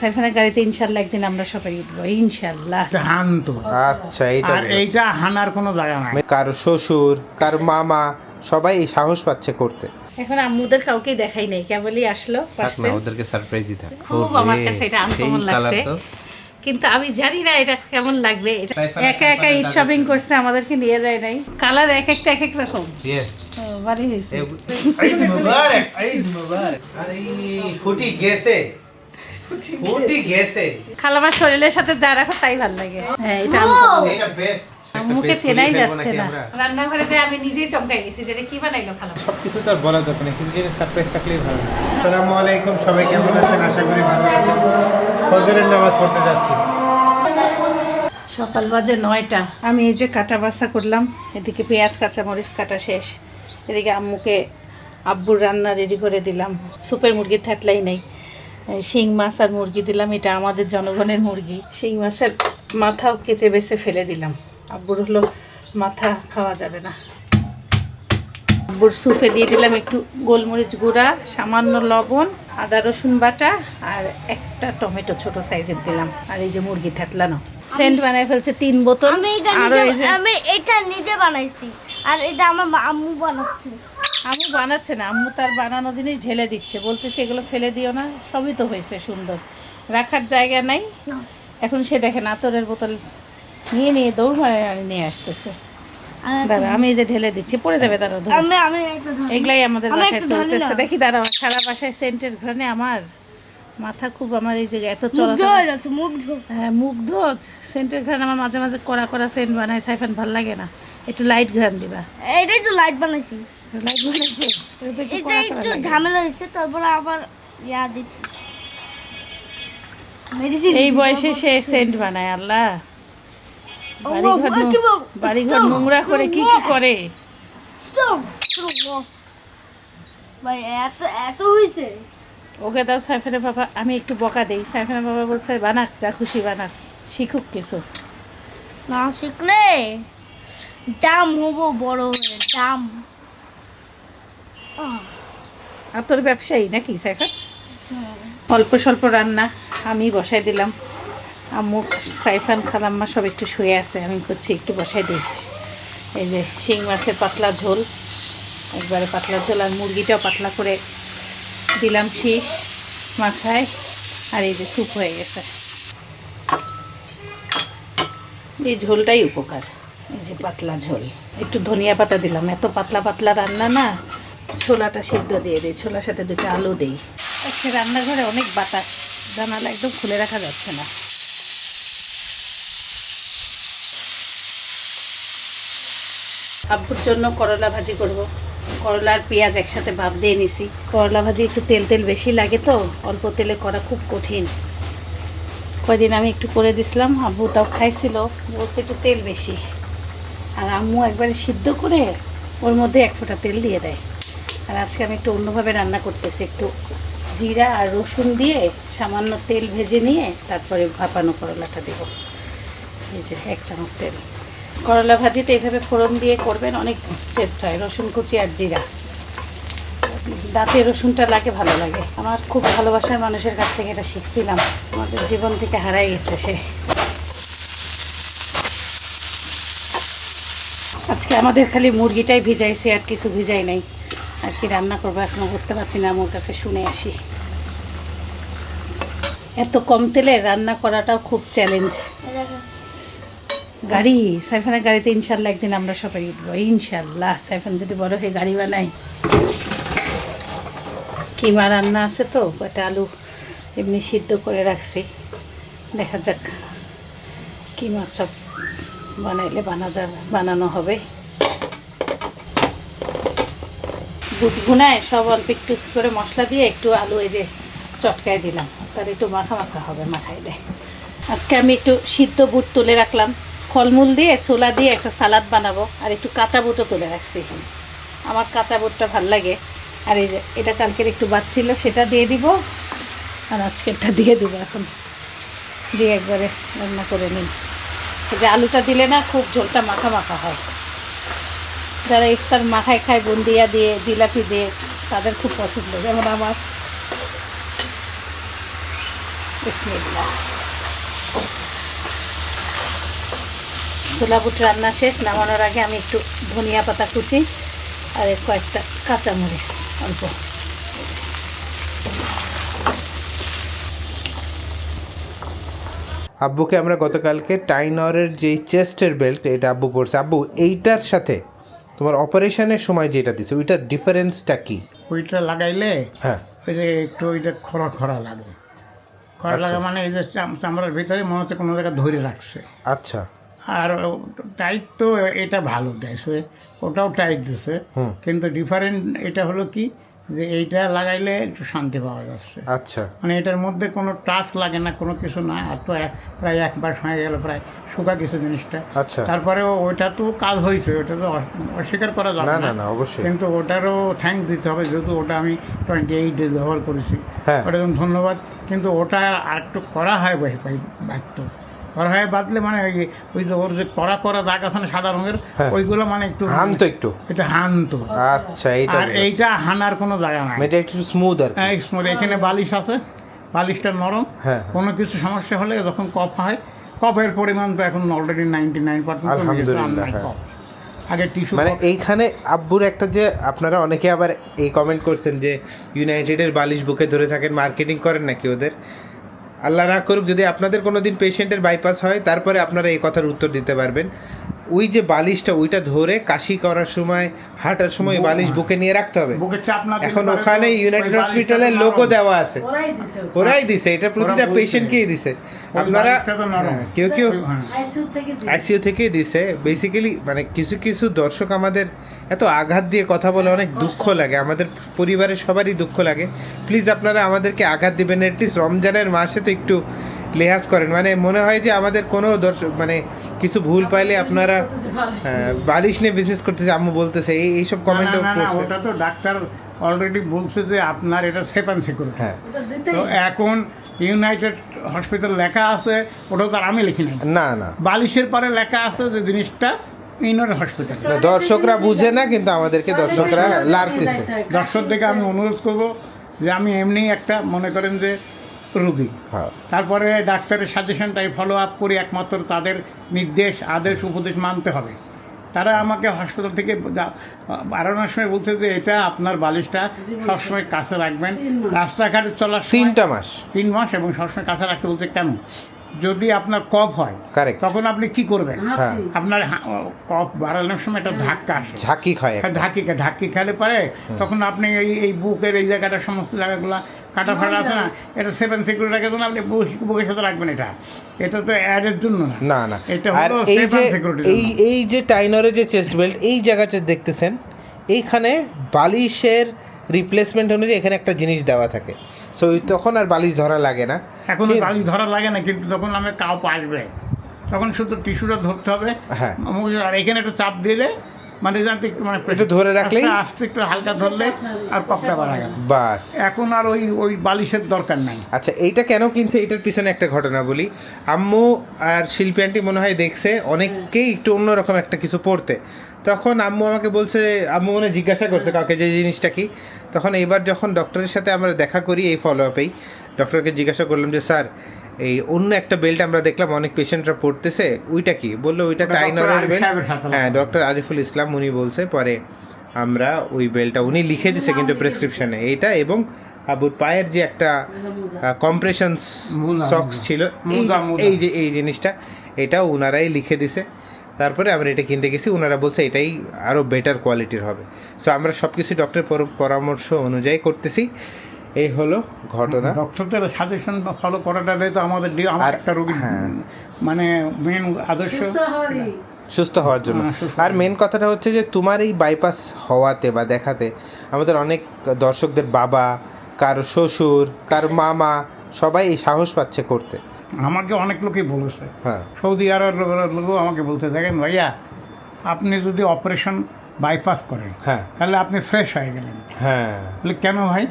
সাইফানের গাড়িতে ইনশাল্লাহ একদিন আমরা সবাই উঠবো ইনশাল্লাহ এটা আচ্ছা এইটা আর এইটা হানার কোনো জায়গা নাই। কারও শ্বশুর কার মামা সবাই এই সাহস পাচ্ছে করতে। এখন আম্মুদের কাউকে দেখাই নাই কেবলই আসলো থাক না ওদেরকে সারপ্রাইজই থাক। খুব আমার কাছে এটা আনকমন লাগছে। কিন্তু আমি জানি না এটা কেমন লাগবে। এটা একা একা ঈদ শপিং করছে আমাদেরকে নিয়ে যায় নাই। কালার এক একটা এক এক রকম। ইয়েস ও, ভালোই হয়েছে। আরে ফুটি গেছে। ফুটি গেছে খালামার শরীরের সাথে যা রাখো তাই ভালো লাগে। হ্যাঁ এটা এটা বেস্ট মুখে চেনাই যাচ্ছে না। রান্নাঘরে যে আমি নিজেই চমকাই গেছি যেটা কি বানাইলো খালামা? কিছু তো আর বলা দরকার নেই কিছু জিনিস সারপ্রাইজ থাকলেই ভালো। আসসালামু আলাইকুম সবাই কেমন আছেন? আশা করি ভালো আছেন। ফজরের নামাজ পড়তে যাচ্ছি। সকাল বাজে নয়টা। আমি এই যে কাটা বাসা করলাম এদিকে পেঁয়াজ কাঁচামরিচ কাটা শেষ। এদিকে আম্মুকে আব্বুর রান্না রেডি করে দিলাম। সুপের মুরগির থাকলেই নেই। শিং মাছ আর মুরগি দিলাম এটা আমাদের জনগণের মুরগি। শিং মাছের মাথাও কেটে বেছে ফেলে দিলাম। আব্বুর হলো মাথা খাওয়া যাবে না। আব্বুর সুপে দিয়ে দিলাম একটু গোলমরিচ গুঁড়া সামান্য লবণ আদা রসুন বাটা আর একটা টমেটো ছোট সাইজের দিলাম। আর এই যে মুরগি থেতলানো সেন্ট বানায় ফেলছে তিন বোতল। আমি এটা নিজে বানাইছি। আর এটা আমার আম্মু বানাচ্ছে। আম্মু বানাচ্ছে না আম্মু তার বানানো জিনিস ঢেলে দিচ্ছে। বলতেছে এগুলো ফেলে দিও না সবই তো হয়েছে সুন্দর। রাখার জায়গা নাই। এখন সে দেখেন আতরের বোতল নিয়ে নিয়ে দৌড় মারে নিয়ে আসতেছে। দাঁড়া আমি এই যে ঢেলে দিচ্ছি পড়ে যাবে দাঁড়া ধরো। আমি আমি একটু ধর- এগুলাই আমাদের বাসায় চলতেছে। দেখি দাঁড়াও সারা বাসায় সেন্টের ঘরে আমার মাথা খুব আমার এই যে এত চলাচল হয়ে যাচ্ছে মুগ্ধ। হ্যাঁ মুগ্ধ। সেন্টের ঘ্রাণ আমার মাঝে মাঝে কড়া কড়া সেন্ট বানায় সাইফান ভালো লাগে না। একটু লাইট ঘ্রাণ দিবা। এটাই তো লাইট বানাইছি। একটু এটা কড়া একটু কড়া লাগে। ঝামেলা হয়েছে তারপরে আবার ইয়া দিচ্ছি। এই বয়সে সে সেন্ট বানায় আল্লাহ। বাড়িঘর! নোংরা করে কি কি করে? ভাই এত এত হয়েছে। ওকে দাও সাইফানের বাবা আমি একটু বকা দেই। সাইফানের বাবা বলছে বানাক যা খুশি বানাক শিখুক কিছু। না শিখলে দাম হব বড় হয়ে দাম। আর তোর ব্যবসায়ী নাকি সাইফান অল্প স্বল্প রান্না আমি বসাই দিলাম। আম্মু, সাইফান, খালাম্মা সব একটু শুয়ে আছে, আমি করছি একটু বসাই দিই। এই যে শিং মাছের পাতলা ঝোল, একবারে পাতলা ঝোল, আর মুরগিটাও পাতলা করে দিলাম শীষ মাথায় আর এই যে স্যুপ হয়ে গেছে। এই ঝোলটাই উপকার, এই যে পাতলা ঝোল। একটু ধনিয়া পাতা দিলাম, এত পাতলা পাতলা রান্না না ছোলাটা সিদ্ধ দিয়ে দিই, ছোলার সাথে দুটো আলু দিই। আজকে রান্নাঘরে অনেক বাতাস জানালা একদম খুলে রাখা যাচ্ছে না। আব্বুর জন্য করলা ভাজি করব। করলা আর পেঁয়াজ একসাথে ভাপ দিয়ে নিছি। করলা ভাজি একটু তেল তেল বেশি লাগে তো, অল্প তেলে করা খুব কঠিন। কয়দিন আমি একটু করে দিছিলাম আব্বু তাও খাইছিল, বলছে একটু তেল বেশি। আর আম্মু একবারে সিদ্ধ করে ওর মধ্যে এক ফোঁটা তেল দিয়ে দেয়। আর আজকে আমি একটু অন্যভাবে রান্না করতেছি। একটু জিরা আর রসুন দিয়ে সামান্য তেল ভেজে নিয়ে তারপরে ভাপানো করলাটা দেবো। এই যে এক চামচ তেল। করলা ভাজিতে এইভাবে ফোড়ন দিয়ে করবেন, অনেক টেস্ট হয়। রসুন কুচি আর জিরা। দাঁতে রসুনটা লাগে, ভালো লাগে। আমার খুব ভালোবাসার মানুষের কাছ থেকে এটা শিখছিলাম। আমাদের জীবন থেকে হারাই গেছে সে। আজকে আমাদের খালি মুরগিটাই ভিজাইছে, আর কিছু ভিজাই নাই। আর কি রান্না করব এখনও বুঝতে পারছি না আমার কাছে শুনে আসি। এত কম তেলে রান্না করাটাও খুব চ্যালেঞ্জ গাড়ি, সাইফানের গাড়িতে ইনশাল্লাহ একদিন আমরা সবাই উঠবো, ইনশাল্লাহ। সাইফান যদি বড় হয়ে গাড়ি বানাই কিমা রান্না আছে তো কটা আলু এমনি সিদ্ধ করে রাখছি। দেখা যাক, কিমা চপ বানাইলে বানা যাবে, বানানো হবে। বুট গুনায় সব অল্প একটু করে মশলা দিয়ে একটু আলু এই যে চটকায় দিলাম। তাহলে একটু মাখা মাখা হবে মাখাইলে আজকে আমি একটু সিদ্ধ বুট তুলে রাখলাম। ফলমূল দিয়ে ছোলা দিয়ে একটা সালাদ বানাবো আর একটু কাঁচা বুটও তুলে রাখছি আমার কাঁচা বুটটা ভালো লাগে। আর এই যে এটা কালকের একটু বাচ্ছিল সেটা দিয়ে দিব। আর আজকেরটা দিয়ে দিব এখন। দিয়ে একবারে রান্না করে এই যে আলুটা দিলে না খুব ঝোলটা মাখা মাখা হয়। যারা ইফতার মাথায় খায়, বুন্দিয়া দিয়ে, জিলাপি দিয়ে, তাদের খুব পছন্দ। যেমন আমার। ছোলা বুট রান্না শেষ, নামানোর আগে আমি একটু ধনিয়া পাতা কুচি আর কয়েকটা কাঁচামরিচ, অল্প। আব্বুকে আমরা গতকালকে টাইনরের যেই চেস্টের বেল্ট, এটা আব্বু পরছে। আব্বু, এইটার সাথে তোমার অপারেশনের সময় যেটা দিছে ওইটার ডিফারেন্সটা কি? ওইটা লাগাইলে হ্যাঁ। ওই যে একটু ওইটা খরা খরা লাগে। খরা আচ্ছা। লাগা মানে এই যে চাম- চামড়ার ভিতরে মনে হচ্ছে কোনো জায়গায় ধরে রাখছে আচ্ছা। আর টাইট তো এটা ভালো দেয় ওটাও টাইট দিছে। কিন্তু ডিফারেন্ট এটা হলো কি যে এইটা লাগাইলে একটু শান্তি পাওয়া যাচ্ছে। আচ্ছা। মানে এটার মধ্যে কোনো টাচ লাগে না কোনো কিছু না। আর তো প্রায় এক মাস হয়ে গেল প্রায় শুকা গেছে জিনিসটা। আচ্ছা। তারপরেও ওইটা তো কাজ হয়েছে ওটা তো অস্বীকার করা যাবে না না। অবশ্যই। কিন্তু ওটারও থ্যাঙ্ক দিতে হবে যেহেতু ওটা আমি টোয়েন্টি এইট ডেজ ব্যবহার করেছি। হ্যাঁ। জন্য ধন্যবাদ। কিন্তু ওটা আর একটু করা হয় বাধ্য করা হয় বাদলে মানে ওই যে ওর যে করা করা দাগ আছে না সাদা রঙের হ্যাঁ। ওইগুলো মানে একটু হান তো একটু এটা হানতো আচ্ছা এইটা আর এইটা হানার কোনো জায়গা নাই এটা একটু স্মুথ আর কি। হ্যাঁ। এখানে বালিশ আছে বালিশটা নরম হ্যাঁ। কোনো কিছু সমস্যা হলে যখন কফ হয় কফের পরিমাণ তো এখন অলরেডি নাইনটি নাইন পার্সেন্ট আলহামদুলিল্লাহ। আগে টিস্যু মানে এইখানে আব্বুর একটা যে আপনারা অনেকে আবার এই কমেন্ট করছেন যে ইউনাইটেডের বালিশ বুকে ধরে থাকেন মার্কেটিং করেন নাকি ওদের আল্লাহ না করুক, যদি আপনাদের কোনো দিন পেশেন্টের বাইপাস হয়, তারপরে আপনারা এই কথার উত্তর দিতে পারবেন। ওই যে বালিশটা ওইটা ধরে কাশি করার সময় হাঁটার সময় বালিশ বুকে নিয়ে রাখতে হবে। এখন ওখানে ইউনাইটেড হসপিটালের লোকও দেওয়া আছে। ওরাই দিছে এটা প্রতিটা পেশেন্টকেই দিছে? আপনারা। হ্যাঁ, কেউ কেউ। আইসিইউ থেকে দিছে। আইসিইউ থেকেই দিছে। বেসিক্যালি মানে কিছু কিছু দর্শক আমাদের এত আঘাত দিয়ে কথা বলে অনেক দুঃখ লাগে। আমাদের পরিবারের সবারই দুঃখ লাগে। প্লিজ আপনারা আমাদেরকে আঘাত দিবেন। অ্যাটলিস্ট রমজানের মাসে তো একটু লেহাজ করেন। মানে মনে হয় যে আমাদের কোনো দর্শক মানে কিছু ভুল পাইলে আপনারা হ্যাঁ, বালিশ নিয়ে বিজনেস করতেছে আম্মু বলতেছে এই এইসব না, কমেন্টও না, না, না, করছে। ওটা তো ডাক্তার অলরেডি বলছে যে আপনার এটা সেফ অ্যান্ড সিকিউর হ্যাঁ। তো এখন ইউনাইটেড হসপিটাল লেখা আছে ওটা তো আর আমি লিখি নাই। না না। বালিশের পরে লেখা আছে যে জিনিসটা হসপিটাল দর্শকরা বুঝে না কিন্তু আমাদেরকে দর্শকরা লাড়তেছে দর্শক থেকে আমি অনুরোধ করব যে আমি এমনি একটা মনে করেন যে রুগী। হ্যাঁ। তারপরে ডাক্তারের সাজেশনটাই ফলো আপ করি একমাত্র তাদের নির্দেশ আদেশ উপদেশ মানতে হবে। তারা আমাকে হসপিটাল থেকে বাড়ানোর সময় বলছে যে এটা আপনার বালিশটা সবসময় কাছে রাখবেন। রাস্তাঘাটে চলার সময় তিনটা মাস। তিন মাস এবং সবসময় কাছে রাখতে বলছে কেন? যদি আপনার কফ হয় তখন আপনি কি করবেন? হ্যাঁ। আপনার কফ বাড়ানোর সময় একটা ধাক্কা আসে। ঝাঁকি খায় একটা। ধাক্কি ধাক্কি খেলে পারে তখন আপনি এই এই বুকের এই জায়গাটা সমস্ত জায়গাগুলো কাটা ফাটা আছে না এটা সেভেন সিকিউরিটি রাখার জন্য আপনি বুক- বুকের সাথে রাখবেন এটা। এটা তো অ্যাডের জন্য না। না না। এটা হলো যে and এই এই যে টাইনরের যে চেস্ট বেল্ট এই জায়গাটা দেখতেছেন এইখানে বালিশের রিপ্লেসমেন্ট অনুযায়ী এখানে একটা জিনিস দেওয়া থাকে। সো তখন আর বালিশ ধরা লাগে না। এখন বালিশ ধরা লাগে না কিন্তু তখন আমার কাপ আসবে। তখন শুধু টিস্যুটা ধরতে হবে। হ্যাঁ। আর এখানে একটা চাপ দিলে মানে জানতে একটু মানে একটু ধরে রাখলেই? আস্তে একটু হালকা ধরলে আর কপটা বাড়া গেল। বাস। এখন আর ওই ওই বালিশের দরকার নাই। আচ্ছা এইটা কেন কিনছে? এটার পিছনে একটা ঘটনা বলি। আম্মু আর শিল্পী আন্টি মনে হয় দেখছে অনেককেই একটু অন্যরকম একটা কিছু পড়তে তখন আম্মু আমাকে বলছে আম্মু মনে জিজ্ঞাসা করছে কাউকে যে জিনিসটা কি? তখন এবার যখন ডক্টরের সাথে আমরা দেখা করি এই ফলো আপেই ডক্টরকে জিজ্ঞাসা করলাম যে স্যার এই অন্য একটা বেল্ট আমরা দেখলাম অনেক পেশেন্টরা পড়তেছে। ওইটা কি? বলল ওইটা টাইনরের বেল্ট হ্যাঁ ডক্টর আরিফুল ইসলাম উনি বলছে পরে আমরা ওই বেলটা উনি লিখে দিছে কিন্তু প্রেসক্রিপশনে এইটা এবং আবুর পায়ের যে একটা কম্প্রেশন সক্স ছিল এই যে এই জিনিসটা এটাও ওনারাই লিখে দিছে। তারপরে আমরা এটা কিনতে গেছি ওনারা বলছে এটাই আরও বেটার কোয়ালিটির হবে। সো আমরা সব কিছু ডক্টরের পরামর্শ অনুযায়ী করতেছি। এই হলো ঘটনা। ডক্টরদের সাজেশন ফলো করাটাই তো আমাদের আমার আর- একটা রোগী হ্যাঁ। মানে মেন আদর্শ। সুস্থ হওয়ার জন্য। হ্যাঁ, আর মেন কথাটা হচ্ছে যে তোমার এই বাইপাস হওয়াতে বা দেখাতে আমাদের অনেক দর্শকদের বাবা কারও শ্বশুর কারও মামা সবাই এই সাহস পাচ্ছে করতে। আমাকে অনেক লোকই বলেছে। হ্যাঁ। সৌদি আরবের লোকও আমাকে বলতে দেখেন ভাইয়া আপনি যদি অপারেশন বাইপাস করেন হ্যাঁ। তাহলে আপনি ফ্রেশ হয়ে গেলেন। হ্যাঁ। বলে কেন ভাই?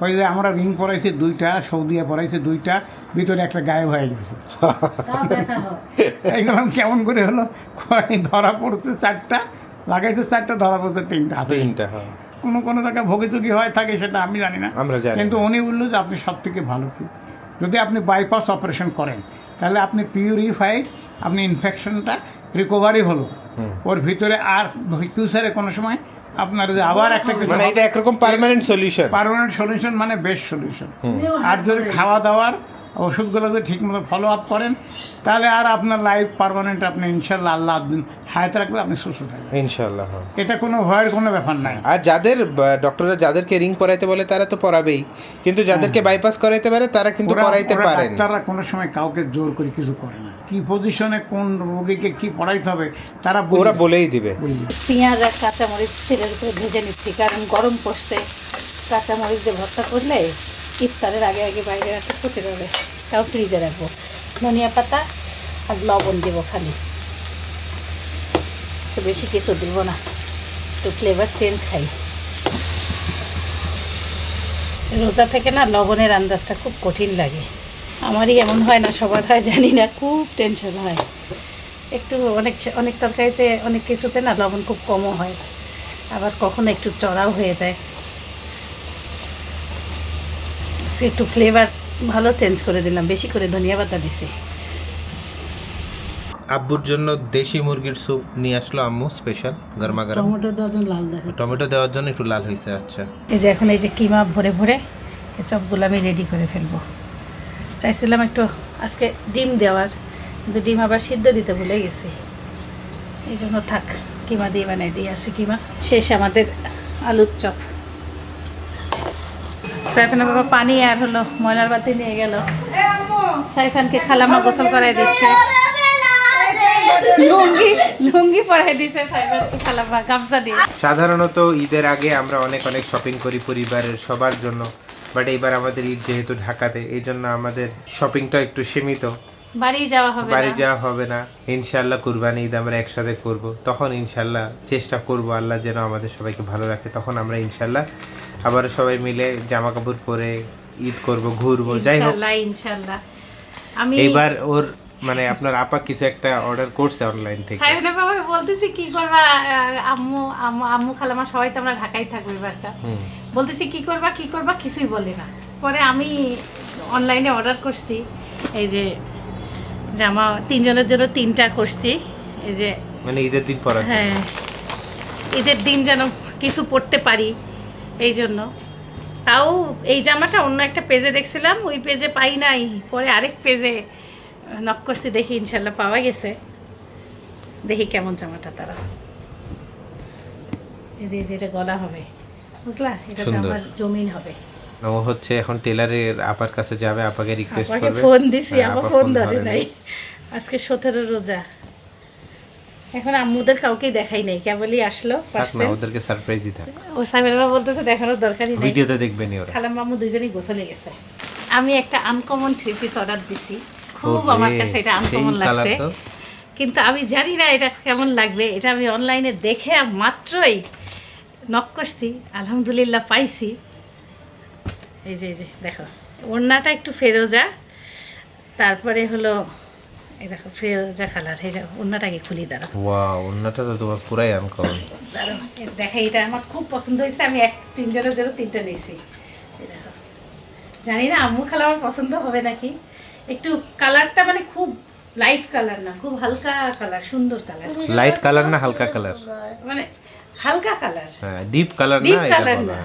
কই যে আমরা রিং পরাইছি দুইটা সৌদিয়া পরাইছি দুইটা ভিতরে একটা গায়েব হয়ে গেছে এইগুলো কেমন করে হলো ধরা পড়ছে চারটা লাগাইছে চারটা ধরা পড়ছে তিনটা আছে তিনটা হ্যাঁ কোনো কোনো জায়গায় ভোগীচুগি হয় থাকে সেটা আমি জানি না আমরা জানি কিন্তু উনি বলল যে আপনি সব থেকে ভালো কি যদি আপনি বাইপাস অপারেশন করেন তাহলে আপনি পিউরিফাইড আপনি ইনফেকশনটা রিকভারি হলো ওর ভিতরে আর ফিউচারে কোনো সময় আপনার যে আবার একটা কিছু মানে এটা একরকম পার্মানেন্ট সলিউশন পার্মানেন্ট সলিউশন মানে বেস্ট সলিউশন আর যদি খাওয়া দাওয়ার ওষুধগুলো যদি ঠিকমতো ফলো আপ করেন তাহলে আর আপনার লাইফ পারমানেন্ট আপনি ইনশাল্লাহ আল্লাহ হায়াত রাখবে আপনি সুস্থ থাকবেন। ইনশাল্লাহ হ্যাঁ। এটা কোনো ভয়ের কোনো ব্যাপার নাই। আর যাদের ডক্টররা যাদেরকে রিং পরাইতে বলে তারা তো পরাবেই। কিন্তু যাদেরকে বাইপাস করাইতে পারে তারা কিন্তু পরাইতে পারেন। ডাক্তাররা কোনো সময় কাউকে জোর করে কিছু করে না। কি পজিশনে কোন রোগীকে কি পড়াইতে হবে তারা ওরা বলেই দিবে। পেঁয়াজ আর কাঁচামরিচ তেলের উপরে ভেজে নিচ্ছি কারণ গরম পড়ছে। কাঁচামরিচ দিয়ে ভর্তা করলে ইফতারের আগে আগে বাইরে রাখতে ক্ষতি হবে তাও ফ্রিজে রাখব। ধনিয়া পাতা আর লবণ দেবো খালি। তো বেশি কিছু দিব না। একটু ফ্লেভার চেঞ্জ খাই। রোজা থেকে না লবণের আন্দাজটা খুব কঠিন লাগে। আমারই এমন হয় না, সবার হয়, জানি না, খুব টেনশন হয়। একটু অনেক অনেক তরকারিতে অনেক কিছুতে না লবণ খুব কমও হয়। আবার কখনো একটু চড়াও হয়ে যায়। সে একটু ফ্লেভার ভালো চেঞ্জ করে দিলাম বেশি করে ধনিয়া পাতা দিছি। আব্বুর জন্য দেশি মুরগির স্যুপ নিয়ে আসলো আম্মু স্পেশাল গরমা গরম। টমেটো দেওয়ার জন্য লাল দেখা টমেটো দেওয়ার জন্য একটু লাল হয়েছে আচ্ছা। এই যে এখন এই যে কিমা ভরে ভরে এই চপগুলো আমি রেডি করে ফেলব। চাইছিলাম একটু আজকে ডিম দেওয়ার কিন্তু ডিম আবার সিদ্ধ দিতে ভুলে গেছি। এই জন্য থাক কিমা দিয়ে বানাই দিয়ে আসি কিমা। শেষ আমাদের আলুর চপ। সাইফানের বাবা পানি আর হলো ময়লার বাতি নিয়ে গেল। সাইফানকে খালামা গোসল করাই দিচ্ছে। লুঙ্গি লুঙ্গি পরাই দিচ্ছে সাইফানকে খালামা গামছা দিয়ে। সাধারণত ঈদের আগে আমরা অনেক অনেক শপিং করি পরিবারের সবার জন্য বাট এইবার আমাদের ঈদ যেহেতু ঢাকাতে এই জন্য আমাদের শপিংটা একটু সীমিত। বাড়ি যাওয়া হবে বাড়ি যাওয়া হবে না। ইনশাল্লাহ কুরবানি ঈদ আমরা একসাথে করব। তখন ইনশাল্লাহ চেষ্টা করব আল্লাহ যেন আমাদের সবাইকে ভালো রাখে। তখন আমরা ইনশাল্লাহ আবার সবাই মিলে জামা কাপড় পরে ঈদ করব ঘুরবো যাই হোক। ইনশাল্লাহ আমি এইবার ওর মানে আপনার আপা কিছু একটা অর্ডার করছে অনলাইন থেকে। সাইফানের বাবা বলতেছি কি করবা? আম্মু আম্মু খালামা সবাই তো আমরা ঢাকায় থাকব এবারটা। বলতেছি কি করবা কি করবা? কিছুই বলে না। পরে আমি অনলাইনে অর্ডার করছি এই যে জামা তিনজনের জন্য তিনটা করছি এই যে মানে ঈদের দিন জন্য। হ্যাঁ ঈদের দিন যেন কিছু পড়তে পারি। এই জন্য তাও এই জামাটা অন্য একটা পেজে দেখছিলাম ওই পেজে পাই নাই। পরে আরেক পেজে নক করছি দেখি ইনশাল্লাহ পাওয়া গেছে। দেখি কেমন জামাটা তারা। এই যে এই যে এটা গলা হবে বুঝলা? এটা। জামার জমিন হবে। ও হচ্ছে এখন টেলারের আপার কাছে যাবে আপাকে রিকোয়েস্ট করবে। ফোন দিছি হ্যাঁ, আমার আপা ফোন ধরে নাই। আজকে সতেরো রোজা। এখন আম্মুদের কাউকেই দেখাই নাই কেবলই আসলো না ওদেরকে সারপ্রাইজই থাক। ও সাইবের বাবা বলতেছে দেখানোর দরকারই নেই। ভিডিওতে দেখবেনি ওরা। খালাম মামু দুইজনই গোসলে গেছে। আমি একটা আনকমন থ্রি পিস অর্ডার দিছি। খুব আমার কাছে এটা আনকমন লাগছে। কিন্তু আমি জানি না এটা কেমন লাগবে। এটা আমি অনলাইনে দেখে মাত্রই নক করছি। আলহামদুলিল্লাহ পাইছি। এই যে এই যে দেখো। ওড়নাটা একটু ফেরোজা। তারপরে হলো এই দেখো ফেরোজা কালার এই যে ওড়নাটাকে খুলি দাঁড়া ওয়াও ওন্নাটা তো তোমার পুরাই আনকমন দাঁড়াও, দেখো এটা আমার খুব পছন্দ হয়েছে আমি এক তিনজনের জন্য তিনটা নিয়েছি। জানি না আম্মু খালা আমার পছন্দ হবে নাকি? একটু কালারটা মানে খুব লাইট কালার না খুব হালকা কালার সুন্দর কালার লাইট কালার না হালকা কালার মানে হালকা কালার হ্যাঁ ডিপ কালার না ডিপ কালার না।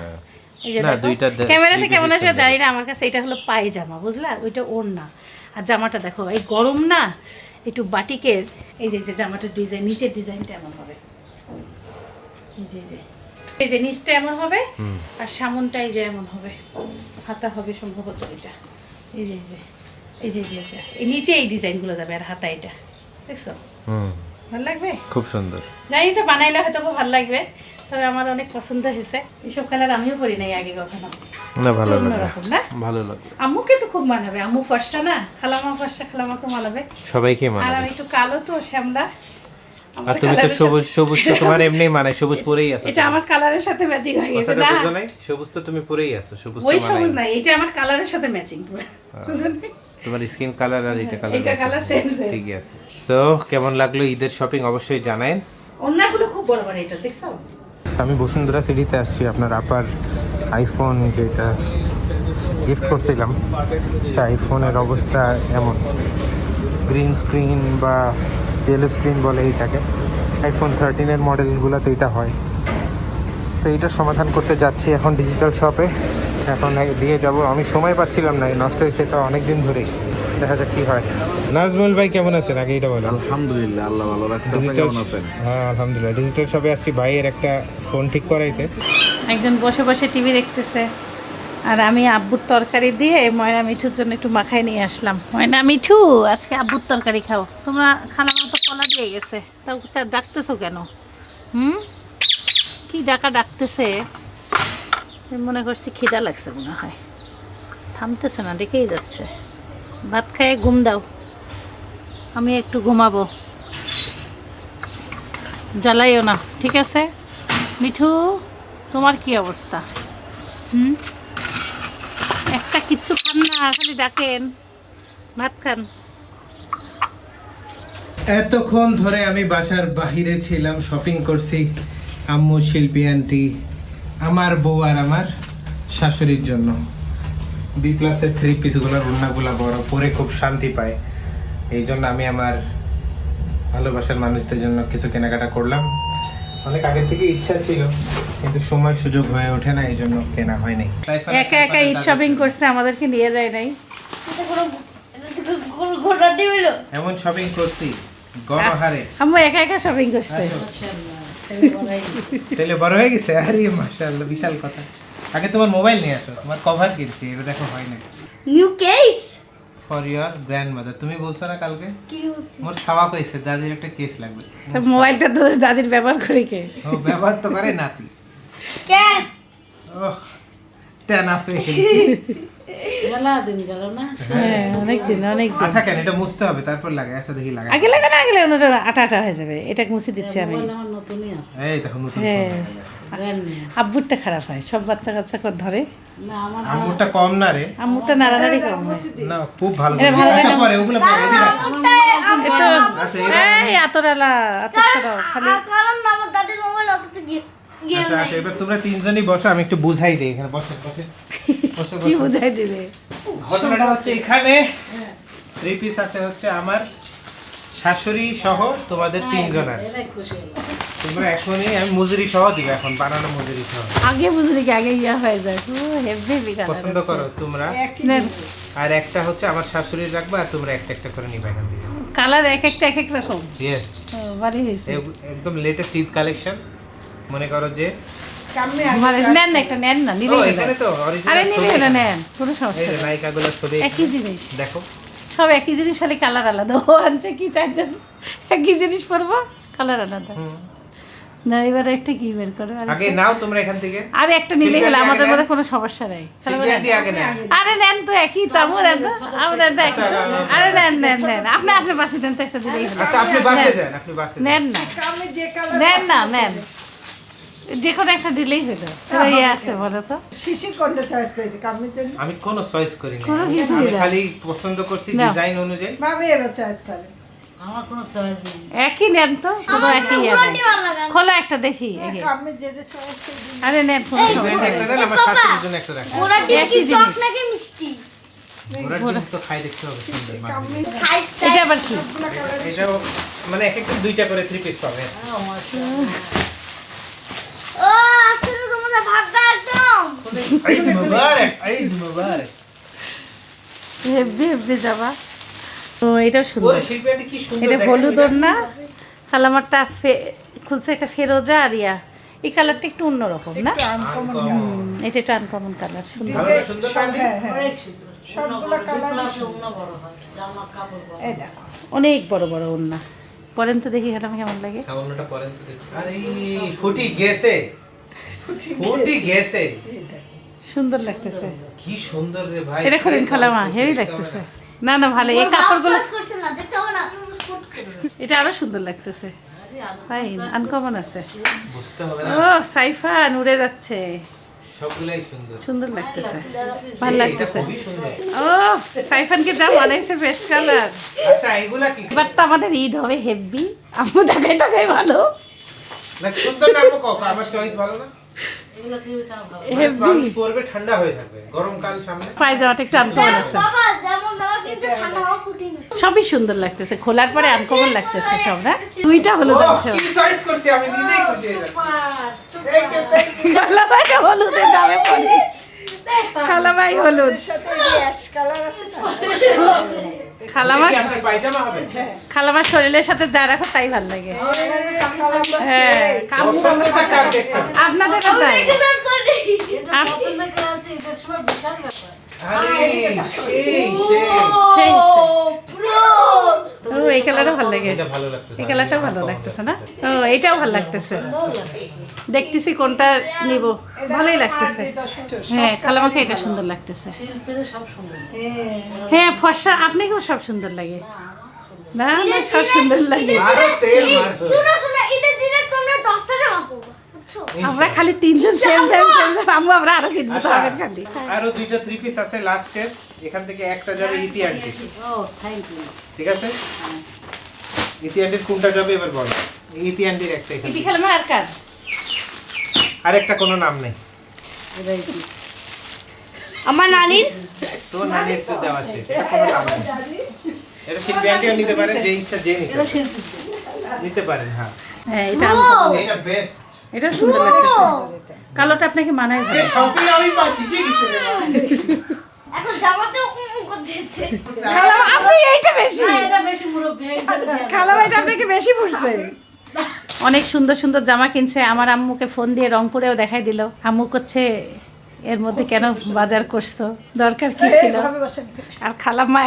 এই যে দুইটা ক্যামেরাতে কেমন আসবে জানি না আমার কাছে এটা হলো পায়জামা বুঝলা? ওইটা ওর না আর জামাটা দেখো এই গরম না একটু বাটিকের এই যে যে জামাটার ডিজাইন নিচের ডিজাইনটা এমন হবে। এই যে এই যে। এই যে নিচটা এমন হবে আর সামনটা এই যে এমন হবে। হাতা হবে সম্ভবত এটা। এই যে এই যে এই যে যে এটা। এই নিচে এই ডিজাইনগুলো যাবে আর হাতা এটা। দেখছ? হুম। ভালো লাগবে? খুব সুন্দর। জানি এটা বানাইলে হয়তো ভালো লাগবে। তবে আমার অনেক পছন্দ হয়েছে। এইসব কালার আমিও করি নাই আগে কখনো। না ভালো লাগে না। ভালো লাগে। আম্মুকে তো খুব মানাবে। আম্মু ফর্সা না? খালামা ফর্সা খালামাকে মানাবে। সবাইকে আর আমি একটু কালো তো শ্যামলা। আর তুমি তো সবুজ সবুজ তো তোমার এমনি মানায়। সবুজ পরেই আছো এটা আমার কালারের সাথে ম্যাচিং হয়ে গেছে না? সবুজ তো তুমি পরেই আছো সবুজ তো ওই সবুজ নাই এটা আমার কালারের সাথে ম্যাচিং তোমার স্কিন কালার আর এটা কালার এটা কালার সেম সেম ঠিকই আছে। সো কেমন লাগল ঈদের শপিং অবশ্যই জানায়েন অন্যগুলো খুব বড় বড় এটা দেখছ? আমি বসুন্ধরা সিটিতে আসছি, আপনার আপার আইফোন যেটা গিফট করছিলাম, সে আইফোনের অবস্থা এমন। গ্রিন স্ক্রিন বা ইয়েলো স্ক্রিন বলে এইটাকে আইফোন থার্টিনের মডেলগুলোতে এটা হয়। তো এইটার সমাধান করতে যাচ্ছি এখন ডিজিটাল শপে এখন দিয়ে যাব। আমি সময় পাচ্ছিলাম না নষ্ট হয়েছে এটা অনেক দিন ধরেই। দেখা যাক কি হয়। নাজমুল ভাই কেমন আছেন? আগে এটা বলেন। আলহামদুলিল্লাহ আল্লাহ ভালো রাখছে। আপনি কেমন আছেন? হ্যাঁ আলহামদুলিল্লাহ। ডিজিটাল শপে আসছি ভাইয়ের একটা ফোন ঠিক করাইতে। একজন বসে বসে টিভি দেখতেছে। আর আমি আব্বুর তরকারি দিয়ে ময়না মিঠুর জন্য একটু মাখাই নিয়ে আসলাম। ময়না মিঠু আজকে আব্বুর তরকারি খাও। তোমরা খানা মতো কলা দিয়ে গেছে। তাও চা- ডাকতেছো কেন? হুম? কি ডাকা ডাকতেছে? মনে করছি খিদা লাগছে মনে হয়। থামতেছে না ডেকেই যাচ্ছে। ভাত খায় ঘুম দাও। আমি একটু ঘুমাবো। জ্বালাইও না, ঠিক আছে? মিঠু, তোমার কি অবস্থা? হুম? একটা কিচ্ছু খান না, খালি ডাকেন। ভাত খান। এতক্ষণ ধরে আমি বাসার বাহিরে ছিলাম শপিং করছি। আম্মু, শিল্পী আন্টি আমার বউ আর আমার শাশুড়ির জন্য। বি প্লাসের থ্রি পিসগুলোর রান্নাগুলো বড় পরে খুব শান্তি পায়। এই জন্য আমি আমার ভালোবাসার মানুষদের জন্য কিছু কেনাকাটা করলাম। অনেক আগে থেকে ইচ্ছা ছিল কিন্তু সময় সুযোগ হয়ে ওঠে না এই জন্য কেনা হয়নি। একা একা ঈদ শপিং করছে আমাদেরকে নিয়ে যায় নাই। এমন শপিং করছি গণহারে। আম্মু একা একা শপিং করছে। ছেলে বড় হয়ে গেছে আরে মাশাআল্লাহ বিশাল কথা। আগে তোমার মোবাইল নিয়ে আসো তোমার কভার কিনছি এটা দেখো হয় না new case for your grandmother তুমি বলছো না কালকে? কি হচ্ছে মোর সাওয়া কইছে দাদির একটা কেস লাগবে। তো মোবাইলটা তো দাদির ব্যবহার করি কে? ও ব্যবহার তো করে নাতি। কেন ওহ তেনা ফে হ্যাঁ অনেক দিন অনেক দিন। আঠা কেন? এটা মুছতে হবে তারপর লাগে আচ্ছা দেখি লাগা আগে লাগে না আগে লাগে না, ওটা আটা আটা হয়ে যাবে এটা মুছে দিচ্ছি আমি। আমার নতুনই আছে। এই দেখো নতুন হ্যাঁ। আব্বুরটা খারাপ হয় সব বাচ্চা কাচ্চা করে ধরে। আঙুরটা কম না রে। আম্মুরটা নাড়ানাড়ি কম না খুব ভালো এটা ভালো আচ্ছা। পরে ওগুলো পরে এদিকে রাখ। এ তো এবার- এই আতরালা আত সরাও খালি। কারণ আমার দাদির মোবাইল অততে গেম আচ্ছা আচ্ছা এবার তোমরা তিনজনই বসো আমি একটু বুঝাই দিই এখানে বসো বসো। বসো কি বুঝাই দিবে? ঘটনাটা হচ্ছে এখানে। থ্রি পিস আছে হচ্ছে আমার শাশুড়ি সহ তোমাদের তিনজনের। তোমরা এখনই আমি মজুরি সহ দিবে এখন বানানো মজুরি সহ। আগে বুঝলি কি আগে ইয়া হয়ে যায়। ও হেভি পছন্দ করো তোমরা। আর একটা হচ্ছে আমার শাশুড়ির রাখবা আর তোমরা একটা একটা করে নিবে এখান থেকে। কালার এক একটা এক এক রকম। ইয়েস হয়েছে। একদম লেটেস্ট ঈদ কালেকশন মনে করো যে নেন না একটা নেন না নিলে এখানে তো আরে নিলে হলো নেন কোনো সমস্যা যে নেই। নায়িকাগুলো ছবি একই জিনিস। দেখো। সব একই জিনিস খালি কালার আলাদা। ও আনছে কি চারজন? একই জিনিস পরবো? কালার আলাদা। হুম। না এবার একটা কি বের করো আগে নাও তোমরা এখান থেকে। আরে একটা নিলেই হলো আমাদের মধ্যে কোনো সমস্যা নেই। তাহলে বলেন, শিল্পী আগে নেন। আরে নেন তো একই তো আমু নেন তো আমু নেন তো একই। আরে নেন নেন নেন। আপনি আপনি বাসি দেন তো একটা দিলেই হলো। আচ্ছা আপনি বাসে দেন আপনি বাসে নেন না। নেন না নেন। যে কোনো একটা দিলেই হলো। তোর আছে বলো তো। শিশি কোনটা চয়েস করেছে কামির জন্য আমি কোনো চয়েস আমি। খালি পছন্দ করছি না। ডিজাইন অনুযায়ী। ভাবে এবার চয়েস করে। একই নেন তো কোনো একই ইয়ে খোলা একটা দেখি এই। যেটা চয়েস আরে নেন কোনো একটা দেন আমার শাশুড়ির জন্য একটা রাখেন। ওরা একই কি টক জিনিস। নাকি মিষ্টি? ওরা ডিম তো খাই দেখতে হবে সুন্দর মাখবে। সাইজ এটা আবার কি? মানে এক একটা দুইটা করে থ্রি পিস পাবে। ও আজকে তো তোমাদের ভাগ্য একদম। ঈদ মুবারক ঈদ মুবারক। হেভি হেভি যাবা। ও এটাও সুন্দর। এটা হলুদ এটা? না কালামারটা ফে- খুলছে একটা ফেরোজা আর ইয়া। এই কালারটা একটু অন্যরকম না? এটা একটু আনকমন কালার সুন্দর? হ্যাঁ হ্যাঁ। অনেক বড় বড়। ওন্না পরেন তো দেখি এটা কেমন লাগে। সামান্যটা পরেন তো দেখি। আরে ফুটি গেছে। ফুটি গেছে। সুন্দর লাগতেছে। কি সুন্দর রে ভাই। এটা করেন খালামা হেভি লাগতেছে। না। না ভালো এই কাপড়গুলো এটা আরও সুন্দর লাগতেছে। ফাইন আনকমন আছে। বুঝতে হবে না। ও সাইফান উড়ে যাচ্ছে। সুন্দর। সুন্দর লাগতেছে। ভালো লাগতেছে। ও সাইফানকে যা বানাইছে বেস্ট কালার আচ্ছা এগুলা কি? এবার তো আমাদের ঈদ হবে হেভি আম্মু দেখাই দেখাই ভালো। না সুন্দর না আপু কাকা আমার চয়েস ভালো না। মানুষ ঠান্ডা হয়ে থাকবে। গরমকাল সামনে। পায়জামাটা একটু আনকমন আছে। সবই সুন্দর লাগতেছে। খোলার পরে আনকমন লাগতেছে সব না দুইটা হলুদ ও, আছে কি চয়েস করছি? আমি নিজেই খুঁজে খালাভাইটা হলুদে যাবে পরে। হলুদ। সাথে অ্যাশ কালার আছে না খালামার পায়জামা খালামার শরীরের সাথে যা রাখো তাই ভালো লাগে। হ্যাঁ কার আপনাদের ও এই কালারও ভালো লাগে। এটা ভালো লাগতেছে এই কালারটাও ভালো লাগতেছে না? ও এইটাও ভালো লাগতেছে। দেখতেছি কোনটা নিব। ভালোই লাগতেছে। হ্যাঁ খালামাকে এটা সুন্দর লাগতেছে। হ্যাঁ ফর্সা আপনাকেও সব সুন্দর লাগে। না না সব সুন্দর লাগে। আমরা খালি তিনজন সেম সেম সেম সেম আমরা আমরা আরও কিনবো তো আগের খালি। আরও দুইটা থ্রি পিস আছে লাস্টের এখান থেকে একটা যাবে ইতি আন্টি ঠিক আছে? ইতি আন্টির কোনটা যাবে এবার বল। ইতি আন্টির একটা এখানে ইতি খালামা আর কার? আর একটা কোনো নাম নেই। আমার নানির? তো নানির তো দেওয়া আছে এটা কোনো নাম নেই। এটা শিল্পী আন্টিও নিতে পারে যে ইচ্ছা যে নিতে পারেন। নিতে পারেন হ্যাঁ। হ্যাঁ এটা আমি এটা সুন্দর লাগতেছে। কালোটা আপনাকে মানায় ভালো। শপিং আমি পাস শিখে গেছি এখন জামাতেও করতেছে। খালামা আপনি এইটা বেশি। খালামা এটা আপনাকে বেশি পড়ছে। অনেক সুন্দর সুন্দর জামা কিনছে আমার আম্মুকে ফোন দিয়ে রংপুরেও দেখাই দিল। আম্মু করছে এর মধ্যে কেন বাজার করছ? দরকার কি ছিল? আর খালা খালাম্মা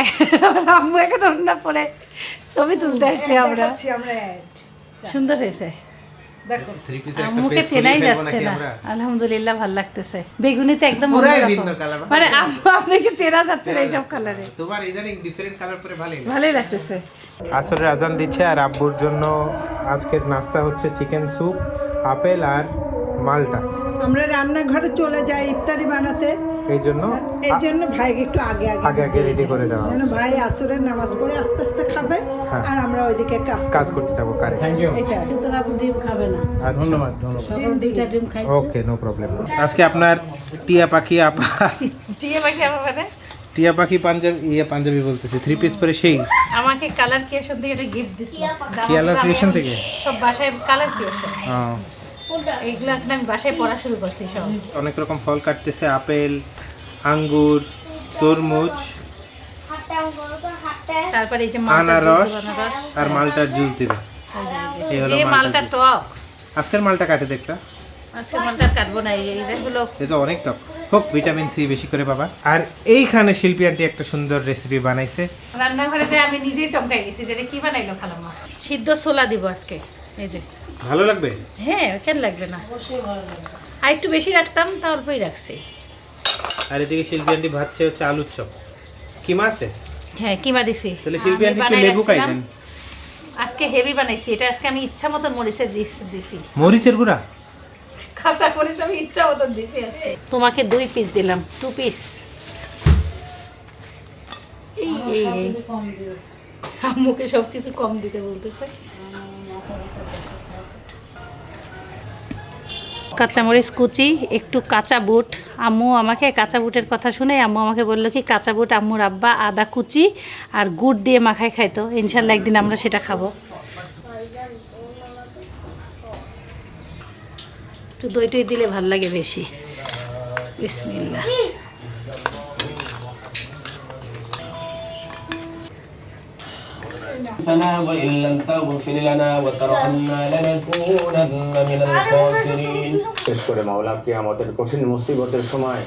আম্মু এখন অন্য পরে ছবি তুলতে আসছি আমরা। সুন্দর হয়েছে। দেখো পেজ চেনাই যাচ্ছে না। আলহামদুলিল্লাহ ভালো লাগতেছে। বেগুনিতে একদম মানে আপনাকে চেনা যাচ্ছে না এইসব কালারে তোমার ইদানিং ডিফারেন্ট কালার পরে ভালোই ভালোই লাগতেছে। আসরের আজান দিচ্ছে আর আব্বুর জন্য আজকের নাস্তা হচ্ছে চিকেন স্যুপ আপেল আর মালটা। আমরা রান্নাঘরে চলে যাই ইফতারি বানাতে। এই জন্য এই জন্য ভাইকে একটু আগে আগে আগে আগে রেডি করে দেওয়া যেন ভাই আসরের নামাজ পড়ে আস্তে আস্তে খাবে হ্যাঁ। আর আমরা ওইদিকে কাজ কাজ করতে যাব কারে এটা ধন্যবাদ ডিম দুইটা ডিম খাই ওকে নো প্রবলেম আজকে আপনার টিয়া পাখি আপা টিয়ে পাখি আমার মানে? টিয়া পাখি পাঞ্জাবি ইয়ে পাঞ্জাবি বলতেছি থ্রি পিস পরে সেই। আমাকে কালার ক্রিয়েশন থেকে একটা গিফট দিছিল। Colour creation থেকে? সব বাসায় কালার ক্রিয়েশন আহ, এখন আমি বাসায় পড়া শুরু করছি সব। অনেক রকম ফল কাটতেছে আপেল আঙ্গুর তরমুজ তারপরে এই যে আনারস আর মালটার জুস দিবে। যে মালটা টক। আজকের মালটা কাটে দেখতা আজকে মালটা কাটবো না এইগুলো এ অনেক টক। হোক ভিটামিন সি বেশি করে বাবা আর এইখানে শিল্পী আন্টি একটা সুন্দর রেসিপি বানাইছে। রান্নাঘরে যে আমি নিজেই চমকাই গেছি যেটা কি বানাইলো খালাম্মা? সিদ্ধ ছোলা দিব আজকে। এই যে। ভালো লাগবে? হ্যাঁ কেন লাগবে না? আর একটু বেশি রাখতাম তা অল্পই রাখছি। আর এদিকে শিল্পী আন্টি ভাবছে হচ্ছে আলুর চপ। কিমা আছে? হ্যাঁ কিমা দিছি। তাহলে শিল্পী আন্টি একটু লেবু খাইবেন। আজকে হেভি বানাইছি। এটা আজকে আমি ইচ্ছা মতন মরিচের দিছি। মরিচের গুঁড়া? কাঁচা মরিচ আমি ইচ্ছা মতন দিছি আজকে। তোমাকে দুই পিস দিলাম টু পিস এই এই এই। আম্মুকে সব কিছু কম দিতে বলতেছে। কাঁচামরিচ কুচি, একটু কাঁচা বুট। আম্মু আমাকে কাঁচা বুটের কথা শুনে আম্মু আমাকে বলল কি, কাঁচা বুট আম্মুর আব্বা আদা কুচি আর গুড় দিয়ে মাখায় খাইতো। ইনশাল্লাহ একদিন আমরা সেটা খাব। একটু দই টই দিলে ভালো লাগে বেশি। বিসমিল্লাহ। ربنا وإن لم تغفر لنا وترحمنا لنكونن من الخاسرين শেষ করে মাওলা কে আমাদের কঠিন মুসিবতের সময়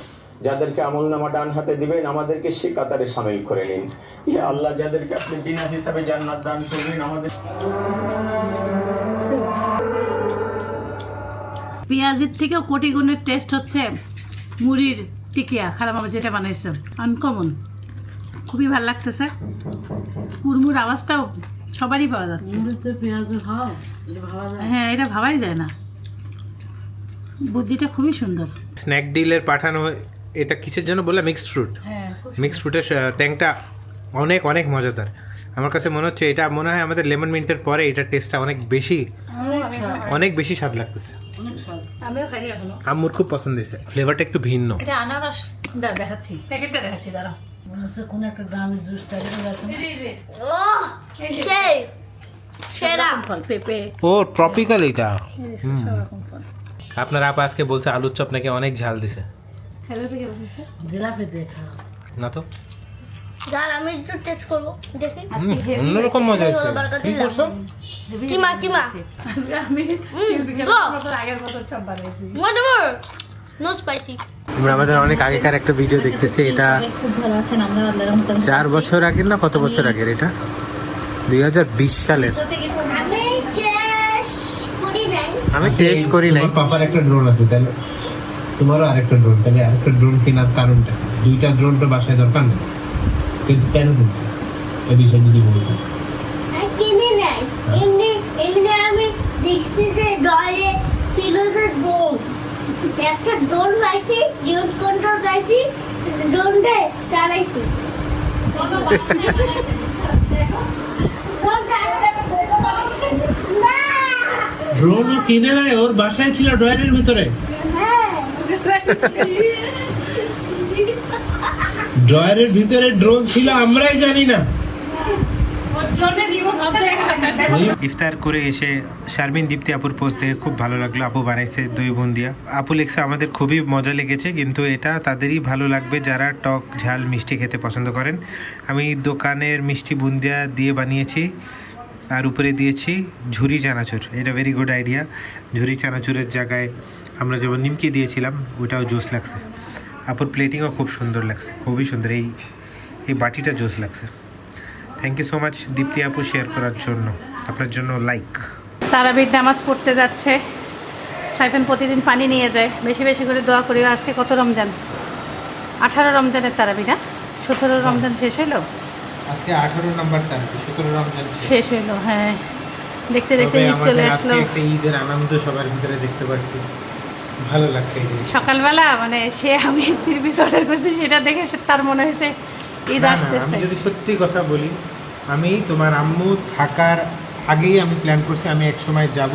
যাদেরকে আমল নামা ডান হাতে দিবেন আমাদেরকে সে কাতারে সামিল করে নিন ইয়া আল্লাহ যাদেরকে আপনি বিনা হিসাবে জান্নাত দান করবেন আমাদের পেঁয়াজের থেকেও কোটি গুণের টেস্ট হচ্ছে মুড়ির টিকিয়া খারাপ আমার যেটা বানাইছে আনকমন খুবই ভালো লাগতেছে। কুরমুর আওয়াজটাও সবারই পাওয়া যাচ্ছে। হ্যাঁ এটা ভাবাই যায় না। বুদ্ধিটা খুবই সুন্দর। স্ন্যাক ডিলের পাঠানো এটা কিসের জন্য বললাম মিক্সড ফ্রুট হ্যাঁ মিক্সড ফ্রুটের ট্যাংটা অনেক অনেক মজাদার। আমার কাছে মনে হচ্ছে এটা মনে হয় আমাদের লেমন মিন্টের পরে এটার টেস্টটা অনেক বেশি অনেক বেশি স্বাদ লাগতেছে। আম্মুর খুব পছন্দ হয়েছে। ফ্লেভারটা একটু ভিন্ন। এটা আনারস দেখাচ্ছি। প্যাকেটটা দেখাচ্ছি দাঁড়াও। মনে হচ্ছে কোনো একটা গ্রামের জুস পেঁপে ও ট্রপিক্যাল এটা এই যে, সব রকম ফল আপনার আপা আজকে বলছে আলুর চপ নাকি অনেক ঝাল দিছে। না তো? আমি একটু টেস্ট করব দেখি। অন্যরকম মজা কিমা কিমা। আজকে আমি মতো বানাইছি নো স্পাইসি আমরা আমাদের অনেক আগেকার একটা ভিডিও দেখতেছি এটা খুব ভালো আছেন আমরা আল্লাহ রহমতে চার বছর আগের না কত বছর আগের এটা? দুই হাজার বিশ সালের। আমি টেস্ট করি নাই আমি টেস্ট করি নাই। পাপার একটা ড্রোন আছে তাহলে তোমারও আরেকটা ড্রোন তাহলে আরেকটা ড্রোন কেনার কারণটা দুইটা ড্রোন তো বাসায় দরকার নেই। কিন্তু কেন কিনছে? এই বিষয়ে যদি বলতো আমি নাই। এমনি এমনি আমি দেখছি যে ডলে ছিল যে ড্রোন একটা ড্রোন পাইছি রিমোট কন্ট্রোল পাইছি ড্রোনটা চালাইছি। কিনে নাই ওর বাসায় ছিল ড্রয়ারের ভিতরে। হ্যাঁ। ড্রয়ারের ভিতরে ড্রোন ছিল আমরাই জানি না। ইফতার করে এসে শারমিন দীপ্তি আপুর পোস্ট দেখে খুব ভালো লাগল, আপু বানাইছে দই বুন্দিয়া আপু লিখছে, আমাদের খুবই মজা লেগেছে, কিন্তু এটা তাদেরই ভালো লাগবে যারা টক ঝাল মিষ্টি খেতে পছন্দ করেন। আমি দোকানের মিষ্টি বুন্দিয়া দিয়ে বানিয়েছি, আর উপরে দিয়েছি ঝুরি চানাচুর। এটা ভেরি গুড আইডিয়া ঝুরি চানাচুরের জায়গায় আমরা যেমন নিমকি দিয়েছিলাম ওটাও জুস লাগছে। আপুর প্লেটিংও খুব সুন্দর লাগছে, খুবই সুন্দর। এই এই বাটিটা জুস লাগছে। Thank you so much Dipti আপু শেয়ার করার জন্য। আপনার জন্য লাইক তারাবির নামাজ পড়তে যাচ্ছে। সাইফেন প্রতিদিন পানি নিয়ে যায়। বেশি বেশি করে দোয়া করি আজকে কত রমজান? আঠারো রমজানের তারাবি না সতেরো রমজান শেষ হইল? আজকে আঠারো নাম্বার তার সতেরো রমজান শেষ। হইল হ্যাঁ। দেখতে দেখতে ঈদ চলে আসলো। আজকে একটা ঈদের আনন্দ সবার ভিতরে দেখতে পাচ্ছি ভালো লাগছে সকালবেলা মানে সে আমি তির পিস অর্ডার করছি সেটা দেখে সে- তার মনে হয়েছে ঈদ আসতেছে। আমি যদি সত্যি কথা বলি আমি তোমার আম্মু থাকার আগেই আমি প্ল্যান করছি আমি এক সময় যাব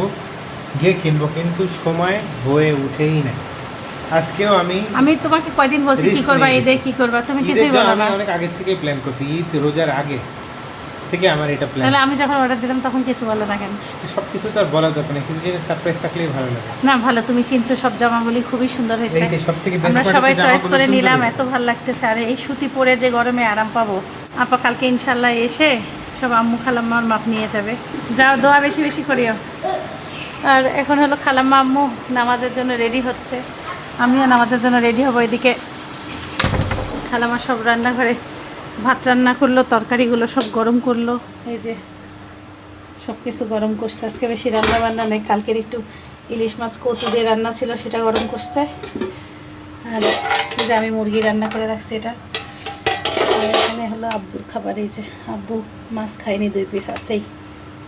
গিয়ে কিনবো কিন্তু সময় হয়ে উঠেই না আজকেও আমি আমি তোমাকে কয়দিন বলছি কি করবা ঈদে কি করবা তুমি কিছুই বলো না। অনেক আগে থেকে প্ল্যান করছি ঈদ রোজার আগে। থেকে আমার এটা প্ল্যান তাহলে আমি যখন অর্ডার দিলাম তখন কিছু বলো না কেন? সব কিছু তো আর বলা দরকার নেই কিছু জিনিস সারপ্রাইজ থাকলেই ভালো লাগে। না ভালো তুমি কিনছো সব জামাগুলি খুবই সুন্দর হয়েছে। এইটাই সবথেকে best আমরা সবাই চয়েস করে নিলাম এত ভালো লাগতেছে। আর এই সুতি পরে যে গরমে আরাম পাবো। আপা কালকে ইনশাল্লাহ এসে সব আম্মু খালাম্মার মাপ নিয়ে যাবে। যাও দোয়া বেশি বেশি করিও। আর এখন হলো খালাম্মা আম্মু নামাজের জন্য রেডি হচ্ছে। আমিও নামাজের জন্য রেডি হব এদিকে। খালাম্মা সব রান্না করে ভাত রান্না করল, তরকারিগুলো সব গরম করল। এই যে সব কিছু গরম করছে। আজকে বেশি রান্না বান্না নেই। কালকের একটু ইলিশ মাছ কচু দিয়ে রান্না ছিল, সেটা গরম করছে। আর যে আমি মুরগি রান্না করে রাখছি এটা। এখানে হলো আব্বুর খাবার, এই যে আব্বু মাছ খায়নি, দুই পিস আছেই।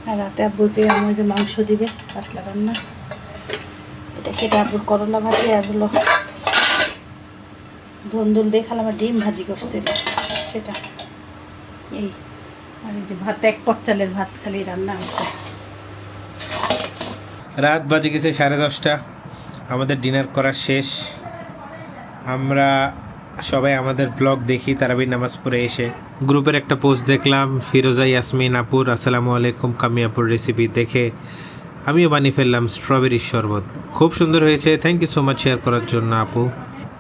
আর রাতে আব্বুকে আমি যে মাংস দিবে, পাতলা রান্না। এটা খেতে আব্বুর করলা ভাজি, আর হলো ধন্দুল দিয়ে খালাম আর ডিম ভাজি করছে। সেটা। এই আর এই যে ভাত এক পট চালের ভাত খালি রান্না হয়েছে রাত বাজে গেছে সাড়ে দশটা। আমাদের ডিনার করা শেষ। আমরা সবাই আমাদের ব্লগ দেখি তারাবির নামাজ পড়ে এসে। গ্রুপের একটা পোস্ট দেখলাম ফিরোজা ইয়াসমিন আপুর আসসালামু আলাইকুম কামিয়াপুর রেসিপি দেখে। আমিও বানিয়ে ফেললাম স্ট্রবেরির শরবত। খুব সুন্দর হয়েছে। Thank you so much share করার জন্য আপু।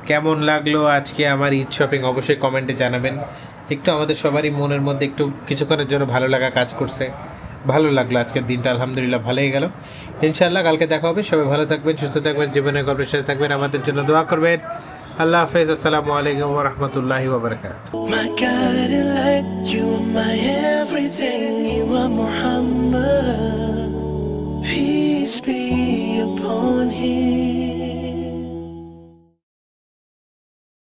কেমন লাগল আজকে আমার ঈদ শপিং অবশ্যই কমেন্টে জানাবেন। একটু আমাদের সবারই মনের মধ্যে একটু কিছুক্ষণের জন্য ভালো লাগা কাজ করছে। ভালো লাগল আজকের দিনটা, আলহামদুলিল্লাহ, ভালোই গেল। ইনশাআল্লাহ, কালকে দেখা হবে। সবাই ভালো থাকবেন, সুস্থ থাকবেন, জীবনের গল্পের সাথে থাকবেন। আমাদের জন্য দোয়া করবেন। আল্লাহ হাফেজ। আসসালামু আলাইকুম রহমতুল্লাহি Peace be upon him.